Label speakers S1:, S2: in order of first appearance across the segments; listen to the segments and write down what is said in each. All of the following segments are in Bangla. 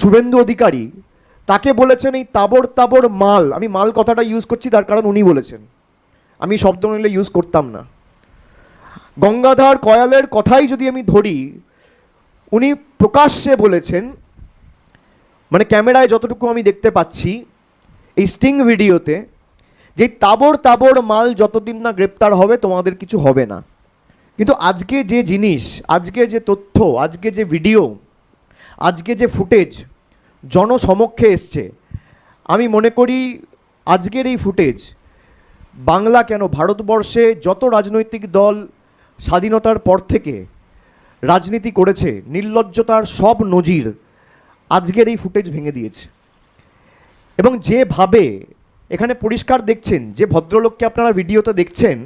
S1: শুভেন্দু অধিকারী, তাকে বলেছেন এই তাবর তাবর মাল, আমি মাল কথাটা ইউজ করছি, তার কারণ উনি বলেছেন। আমি শব্দ নিলে ইউজ করতাম না। গঙ্গাধর কয়ালের কথাই যদি আমি ধরি, উনি প্রকাশ্যে বলেছেন মানে ক্যামেরায় যতটুকু আমি দেখতে পাচ্ছি, এই স্টিং ভিডিওতে যে তাবর তাবর মাল যতদিন না গ্রেপ্তার হবে, তোমাদের কিছু হবে না। কিন্তু আজকে যে জিনিস, আজকে যে তথ্য, আজকে যে ভিডিও আজকে যে ফুটেজ জনসমক্ষে এসছে, আমি মনে করি আজকের এই ফুটেজ বাংলা কেন ভারতবর্ষে যত রাজনৈতিক দল স্বাধীনতার পর থেকে রাজনীতি করেছে, নির্লজ্জতার সব নজির আজকের এই ফুটেজ ভেঙে দিয়েছে। এবং যেভাবে এখানে পরিষ্কার দেখছেন, যে ভদ্রলোককে আপনারা ভিডিওতে দেখছেন,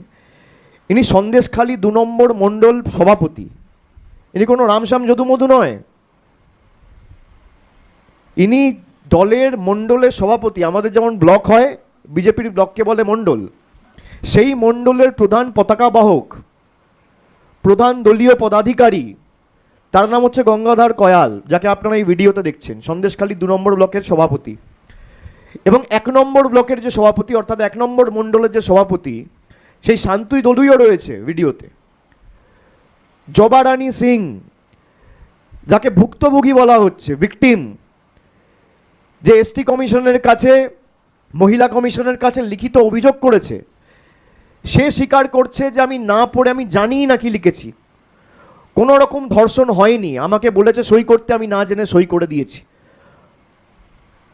S1: ইনি সন্দেশখালী দু নম্বর মণ্ডল সভাপতি। ইনি কোনো রামশ্যাম যদুমধু নয় ইনি দলের মণ্ডলের সভাপতি। আমাদের যেমন ব্লক হয়, বিজেপির ব্লককে বলে মণ্ডল। সেই মণ্ডলের প্রধান পতাকা বাহক, প্রধান দলীয় পদাধিকারী, তার নাম হচ্ছে গঙ্গাধর কয়াল, যাকে আপনারা এই ভিডিওতে দেখছেন। সন্দেশখালী দু নম্বর ব্লকের সভাপতি। এবং এক নম্বর ব্লকের যে সভাপতি, অর্থাৎ এক নম্বর মণ্ডলের যে সভাপতি, সেই শান্তুই দলুইও রয়েছে ভিডিওতে। জবা রানী সিং, যাকে ভুক্তভোগী বলা হচ্ছে, ভিকটিম। যে এসটি কমিশনের কাছে, মহিলা কমিশনের কাছে লিখিত অভিযোগ করেছে। সে স্বীকার করছে যে আমি না পড়ে আমি জানিই না কি লিখেছি। কোনো রকম ধর্ষণ হয়নি। আমাকে বলেছে সই করতে, আমি না জেনে সই করে দিয়েছি।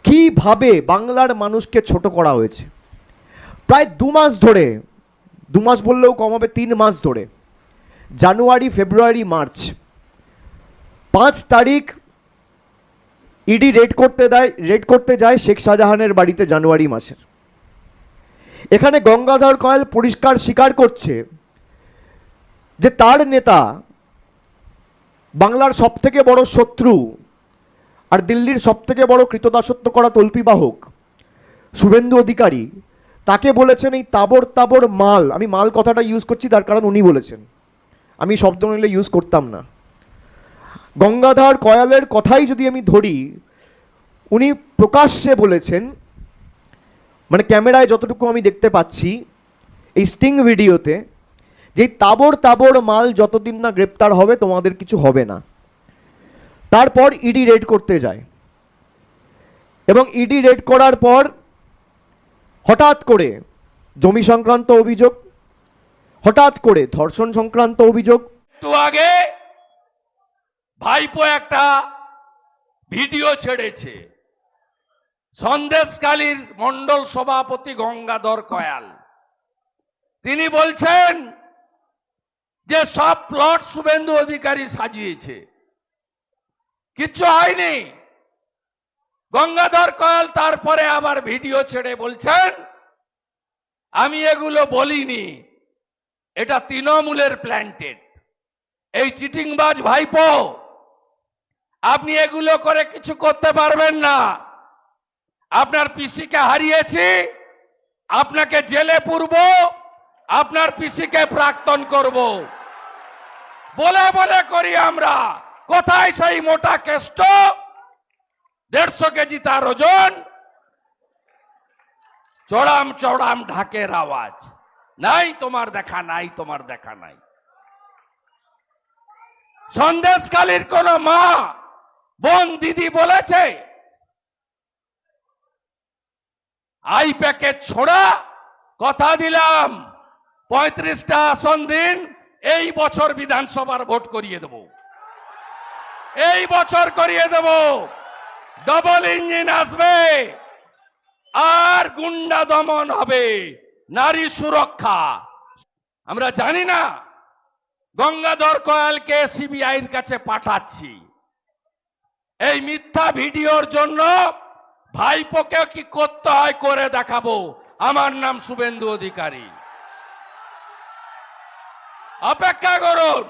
S1: কীভাবে বাংলার মানুষকে ছোট করা হয়েছে? প্রায় দু মাস ধরে, দু মাস বললেও কম হবে, তিন মাস ধরে, জানুয়ারি, ফেব্রুয়ারি, মার্চ, পাঁচ তারিখ ইডি রেড করতে দেয় রেড করতে যায় শেখ শাহজাহানের বাড়িতে জানুয়ারি মাসের। এখানে গঙ্গাধর কয়াল পরিষ্কার স্বীকার করছে যে তার নেতা বাংলার সবথেকে বড় শত্রু আর দিল্লির সবথেকে বড় কৃতদাসত্ব করা তল্পিবাহক, শুভেন্দু অধিকারী, তাকে বলেছেন এই তাবর তাবর মাল, আমি মাল কথাটা ইউজ করছি, তার কারণ উনি বলেছেন। আমি শব্দ নিলে ইউজ করতাম না। গঙ্গাধর কয়ালের কথাই যদি আমি ধরি, উনি প্রকাশ্যে বলেছেন মানে ক্যামেরায় যতটুকু আমি দেখতে পাচ্ছি, এই স্টিং ভিডিওতে, যে তাবর তাবর মাল যতদিন না গ্রেপ্তার হবে, তোমাদের কিছু হবে না। তারপর ইডি রেড করতে যায়। এবং ইডি রেড করার পর, হঠাৎ করে জমি সংক্রান্ত অভিযোগ, হঠাৎ করে ধর্ষণ সংক্রান্ত অভিযোগ।
S2: একটু আগে ভাইপো একটা ভিডিও ছেড়েছে। সন্দেশকালীর মন্ডল সভাপতি গঙ্গাধর কয়াল। তিনি বলছেন যে সব প্লট শুভেন্দু অধিকারী সাজিয়েছে। কিচ্ছু হয়নি। গঙ্গাধর কয়াল তারপরে আবার ভিডিও ছেড়ে বলছেন, আমি এগুলো বলিনি। এটা তৃণমূলের প্ল্যান্টেড এই চিটিংবাজ ভাইপো আপনি এগুলো করে কিছু করতে পারবেন না। আপনার পিসিকে হারিয়েছি, আপনাকে জেলে পুরব, আপনার পিসিকে প্রাক্তন করব। বলে বলে করি আমরা, কোথায় সেই মোটা কেষ্ট? দেড়শো কেজি তার ওজন। চড়াম চড়াম ঢাকের আওয়াজ। নাই তোমার দেখা, নাই তোমার দেখা, নাই। সন্দেশকালীর কোন মা বোন দিদি বলেছে আই প্যাকেট ছোড়া, কথা দিলাম, পঁয়ত্রিশটা আসন দিন, এই বছর বিধানসভার ভোট করিয়ে দেব। এই বছর করিয়ে দেব। ডবল ইঞ্জিন আসবে, আর গুন্ডা দমন হবে, নারী সুরক্ষা। আমরা জানি না, গঙ্গাধর কয়ালকে সিবিআইয়ের কাছে পাঠাচ্ছি। এই মিথ্যা ভিডিওর জন্য ভাইপোকে কি করতে হয় করে দেখাবো। আমার নাম শুভেন্দু অধিকারী। অপেক্ষা করুন।